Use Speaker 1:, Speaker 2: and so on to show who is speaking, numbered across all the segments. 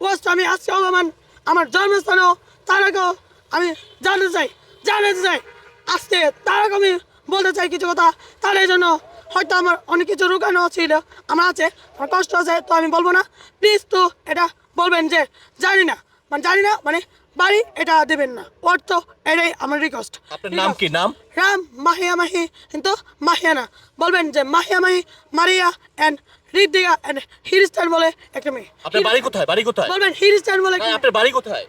Speaker 1: Waste আমি আজকে অবমান আমার জন্মস্থানেও তার আগেও আমি জানতে চাই জানাতে চাই। আজকে তার আগে আমি বলতে চাই কিছু কথা তার এই জন্য হয়তো আমার অনেক কিছু রুকানো ছিল আমার আছে আমার কষ্ট আছে তো আমি বলব না। প্লিজ তো এটা বলবেন যে জানি না মানে জানি না মানে বাড়ি এটা দেবেন না ওর তো এটাই আমার রিকোয়েস্ট
Speaker 2: আপনার নাম কি? নাম?
Speaker 1: রাম মাহিয়া মাহি কিন্তু মাহিয়ানা বলবেন যে Mahiya Mahi Maria and Ridika and হিরিস্টান বলে একটা মেয়ে।
Speaker 2: আপনার বাড়ি কোথায়? বাড়ি কোথায়?
Speaker 1: বলবেন হিরিস্টান বলে
Speaker 2: হ্যাঁ, আপনার বাড়ি কোথায়?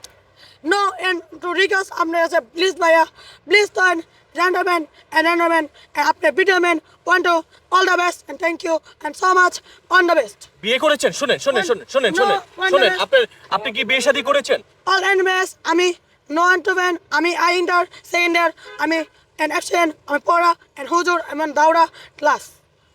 Speaker 1: নো অ্যান্ড টু রিকোয়েস্ট আপনার কাছে প্লিজ ভাইয়া। প্লিজ তো অ্যান্ড জেন্টলম্যান অ্যান্ড আপনার বিটারম্যান one two all the best and thank you and so much on the best
Speaker 2: বিয়ে করেছেন? শুনেন শুনেন শুনেন শুনেন শুনেন শুনেন. আপনার আপনি কি বিয়ে শাদী করেছেন?
Speaker 1: অল অ্যান্ড বেস্ট আমি নো অ্যান্ড টু ব্যান আমি আই ইন্টার সেকেন্ড ইয়ার আমি অ্যান্ড অ্যাকশন আমি পড়া অ্যান্ড হুজুর আমি দাওড়া ক্লাস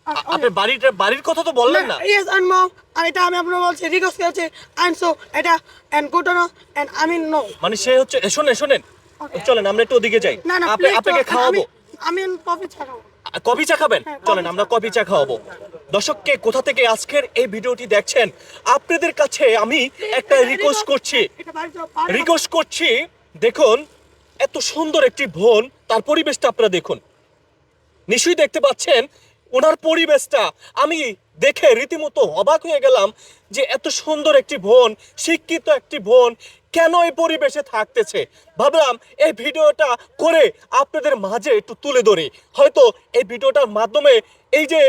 Speaker 2: আপনার বাড়িটা বাড়ির কথা তো বললেন না
Speaker 1: ইয়েস অ্যান্ড মম আর এটা আমি আপনার বলছি রিকোয়েস্ট করেছি অ্যান্ড সো এটা অ্যান্ড গুড নো অ্যান্ড আমি নো
Speaker 2: মানে সে হচ্ছে শুনেন শুনেন। চলেন আমরা একটু ওদিকে যাই। আপনি আপনাকে খাওয়াবো।
Speaker 1: আমি কফি ছাড়াবো
Speaker 2: আ, কফি চা খাবেন?
Speaker 1: হ্যাঁ,
Speaker 2: চলেন আমরা কফি চা খাওয়াবো। দর্শককে কোথা থেকে আজকের এই ভিডিওটি দেখছেন আপনাদের কাছে আমি একটা রিকোয়েস্ট করছি। রিকোয়েস্ট করছি দেখুন এত সুন্দর একটি ভোন তার পরিবেশটা আপনারা দেখুন। নিশ্চয়ই দেখতে পাচ্ছেন ওনার পরিবেশটা, আমি দেখে রীতিমতো অবাক হয়ে গেলাম যে এত সুন্দর একটি বোন শিক্ষিত একটি বোন কেন এই পরিবেশে থাকতেছে? ভাবলাম এই ভিডিওটা করে আপনাদের মাঝে একটু তুলে ধরি। হয়তো এই ভিডিওটার মাধ্যমে এই যে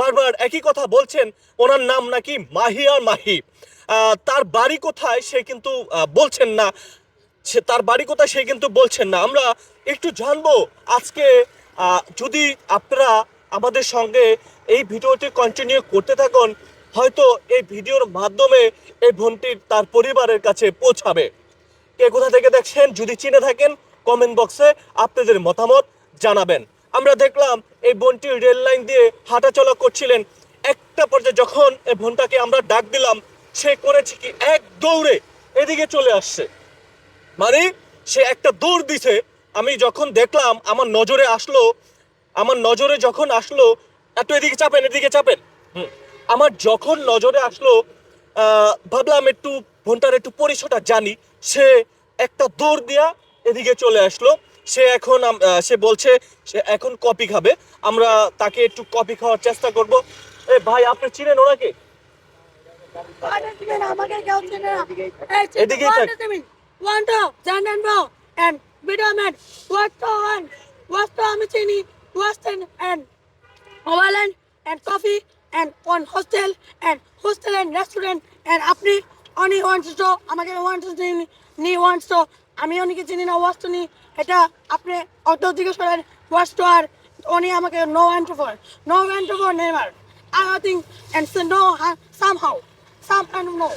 Speaker 2: বারবার একই কথা বলছেন, ওনার নাম নাকি মাহি। আর মাহি তার বাড়ি কোথায় সে কিন্তু বলছেন না। সে তার বাড়ি কোথায় সে কিন্তু বলছেন না। আমরা একটু জানব আজকে যদি আপনারা আমাদের সঙ্গে এই ভিডিওটি কন্টিনিউ করতে থাকুন। হয়তো এই ভিডিওর মাধ্যমে এই বোনটির তার পরিবারের কাছে পৌঁছাবে। কে কোথা থেকে দেখছেন, যদি চিনে থাকেন কমেন্ট বক্সে আপনাদের মতামত জানাবেন। আমরা দেখলাম এই বোনটি রেল লাইন দিয়ে হাঁটাচলা করছিলেন। একটা পর্যায়ে যখন এই বোনটাকে আমরা ডাক দিলাম, সে করেছে কি, এক দৌড়ে এদিকে চলে আসছে। মানে সে একটা দৌড় দিছে। আমি যখন দেখলাম, আমার নজরে আসলো আমার নজরে যখন আসলো একটু এদিকে চাপেন এদিকে চাপেন। হুম। আমার যখন নজরে আসলো আহ, ভাবলাম একটু বোনটার একটু পরিচয়টা জানি। সে একটা দৌড় দিয়া এদিকে চলে আসলো। সে এখন সে বলছে সে এখন কপি খাবে। আমরা তাকে একটু কপি খাওয়ার চেষ্টা করব। এ ভাই আপনি চিনেন ওনাকে?
Speaker 1: আরে তুমি না, আমাকে কেউ চেনে না। এই চিনতে
Speaker 2: এদিকেই থাক।
Speaker 1: পারবে তুমি? One, two, Jan and Bow, and Biderman, what to one, what to আমি চিনি, Western and Overland, and coffee, and one hostel, and hostel and restaurant, and আপনি অনি ওয়ান্স তো আমাকে ওয়ান্স নি নি ওয়ান্স তো আমি অনেকে চিনি না ওয়াস্ট নি। এটা আপনি অত জিজ্ঞেস করেন ওয়াস্ট আর উনি আমাকে no one two no one two for never I I think and no somehow some and no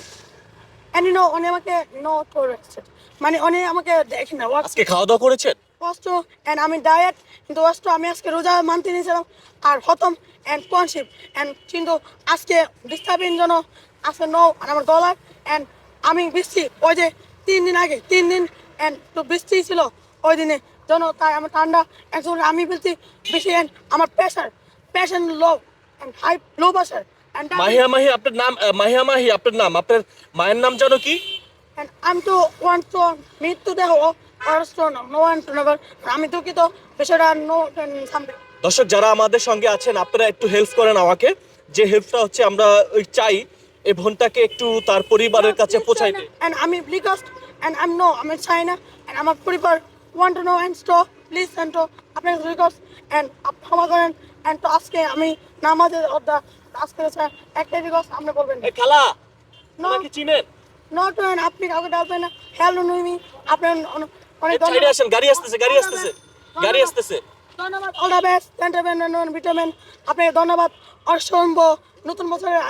Speaker 1: and no উনি আমাকে নো করেছে। মানে উনি আমাকে দেখি না
Speaker 2: আজকে খাওয়া দাওয়া করেছেন?
Speaker 1: কষ্ট অ্যান্ড আমি ডায়েট কিন্তু কষ্ট আমি আজকে রোজা মানতে নিয়েছিলাম। আর হতম অ্যান্ড কনসিভ অ্যান্ড কিন্তু আজকে ডিস্টার্বিং জন্য আজকে নো আর আমার গলার অ্যান্ড আমি বৃষ্টি ওই যে তিন দিন আগে তিন দিন অ্যান্ড তো বৃষ্টি ছিল ওই দিনে। জন্য তাই আমার ঠান্ডা একজন আমি বলছি বেশি অ্যান্ড আমার pressure pressure low and high low pressure and
Speaker 2: Mahiya Mahi আপনার নাম মাহিয়া মাহি আপনার নাম আপনার মায়ের নাম জানো কি?
Speaker 1: to want to মৃত্যু দেহ or আমি দুঃখিত বিষয়টা নো
Speaker 2: দর্শক যারা আমাদের সঙ্গে আছেন আপনারা একটু হেল্প করেন আমাকে। যে হেল্পটা হচ্ছে আমরা ওই চাই এই বোনটাকে একটু তার পরিবারের কাছে পৌঁছাইতে
Speaker 1: And আমি বিকস্ট and I'm no, আমি চাই না and আমার পরিবার want to know and to please and to আপনার রিকোয়েস্ট আপ- ক্ষমা করেন and তো আজকে আমি নামাজের অর্ধা আজকে একটা রিকোয়েস্ট আপনি বলবেন
Speaker 2: খালা. আমাকে চিনেন?
Speaker 1: নট ওয়েন আপনি কাউকে ডাকবেন না। হ্যালো নইমি আপনার অনেক অনেক
Speaker 2: আসেন গাড়ি আসতেছে গাড়ি আসতেছে গাড়ি আসতেছে।
Speaker 1: ধন্যবাদ all the best entertainment vitamin আপনাকে ধন্যবাদ অসম্ভব নতুন বছরের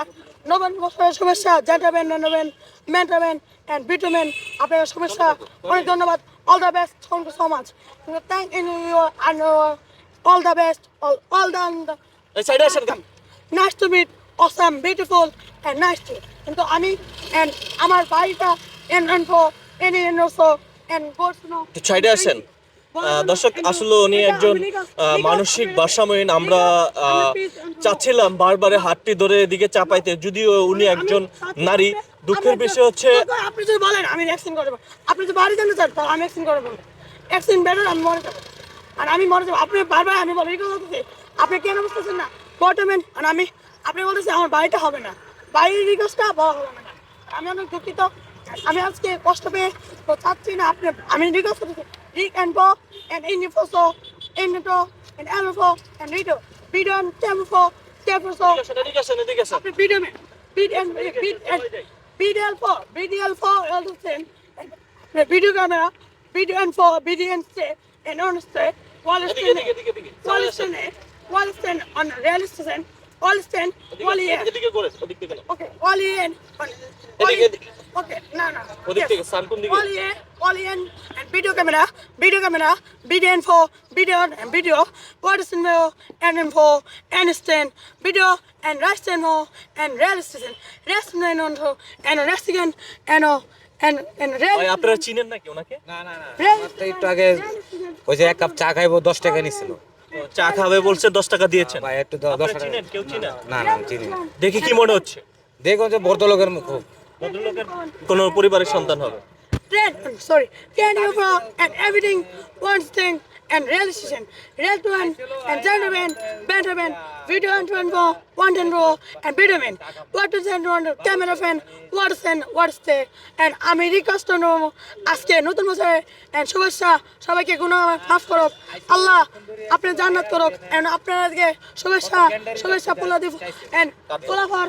Speaker 1: বছরের শুভেচ্ছা জেন্টারম্যান নেবেন মেন্টারম্যান অ্যান্ড ভিটামিন আপনাকে শুভেচ্ছা অনেক ধন্যবাদ all the best thank you so much thank you and all the best all all the nice to meet awesome beautiful and nice to কিন্তু আমি অ্যান্ড আমার বাড়িটা এন এন ফো এন এন ওসো
Speaker 2: সাইডে আসেন। দর্শক আসলে উনি একজন মানসিক ভারসাম্যহীন। আমরা চাচ্ছিলাম বারবারে হাতটি ধরে এদিকে চাপাইতে। যদিও উনি একজন নারী দুঃখের বিষয় হচ্ছে
Speaker 1: আপনি যদি বলেন আমি ভ্যাকসিন করে দেবো। আপনি যদি বাড়ি জানতে চান তাহলে আমি ভ্যাকসিন করে দেবো। ভ্যাকসিন বেটার আমি মরে যাব। আর আমি মরে যাব। আপনি বারবার আমি বলি করতেছি আপনি কেন বুঝতেছেন না? আর আমি আপনি বলতেছেন আমার বাড়িটা হবে না। বাড়ির রিকোয়েস্টটা বড় হবে না। আমি অনেক দুঃখিত। আমি আজকে কষ্ট পেয়ে তো চাচ্ছি না আপনি আমি রিকোয়েস্ট করতেছি রিক অ্যান্ড বো অ্যান্ড ইন্ডিফোসো ইন্ডিটো অ্যান্ড অ্যালোফো অ্যান্ড রিডো বিডন টেমফো টেফোসো
Speaker 2: এদিকে আসেন এদিকে আসেন
Speaker 1: After BDM, BDM, BDM, BDL4, BDL4, all the same. The video camera, BDN4, BDN6, and on state, wall is
Speaker 2: এদিকে এদিকে এদিকে এদিকে
Speaker 1: wall is wall is on is here.
Speaker 2: এদিকে করে ওদিক থেকে না।
Speaker 1: In,
Speaker 2: এদিকে,
Speaker 1: okay, no, no.
Speaker 2: ওদিক থেকে সান কোন দিকে
Speaker 1: Wall in, wall in, and video camera, video camera, BDN4, video and video, what is in video, and info, and stand, video, and rest and more, and real station, rest and on to, and rest again, and uh, and and real.
Speaker 2: ভাই আপনারা চিনেন নাকি ওনাকে
Speaker 3: না না না একটু আগে ওই যে এক কাপ চা খাইবো দশ টাকা নিছিল
Speaker 2: চা খাবে বলছে দশ টাকা দিয়েছে
Speaker 3: ভাই একটু দশ টাকা
Speaker 2: কেউ চিনেন?
Speaker 3: না না চিনি
Speaker 2: দেখি কি মনে হচ্ছে?
Speaker 3: দেখো যে ভদ্রলোকের মুখ।
Speaker 2: ভদ্রলোকের কোন পরিবারের সন্তান হবে?
Speaker 1: You for and everything, one thing, and realization, red one, and gentleman, betterman, video and one for, one and row, and betterman, what is and one, camera fan, what is and what is there, and আমি request আজকে নতুন বছরে and শুভেচ্ছা সবাইকে গুণ মাফ করুক আল্লাহ আপনি জান্নাত করুক and আপনাদেরকে শুভেচ্ছা শুভেচ্ছা পোলা দিব and পোলাফার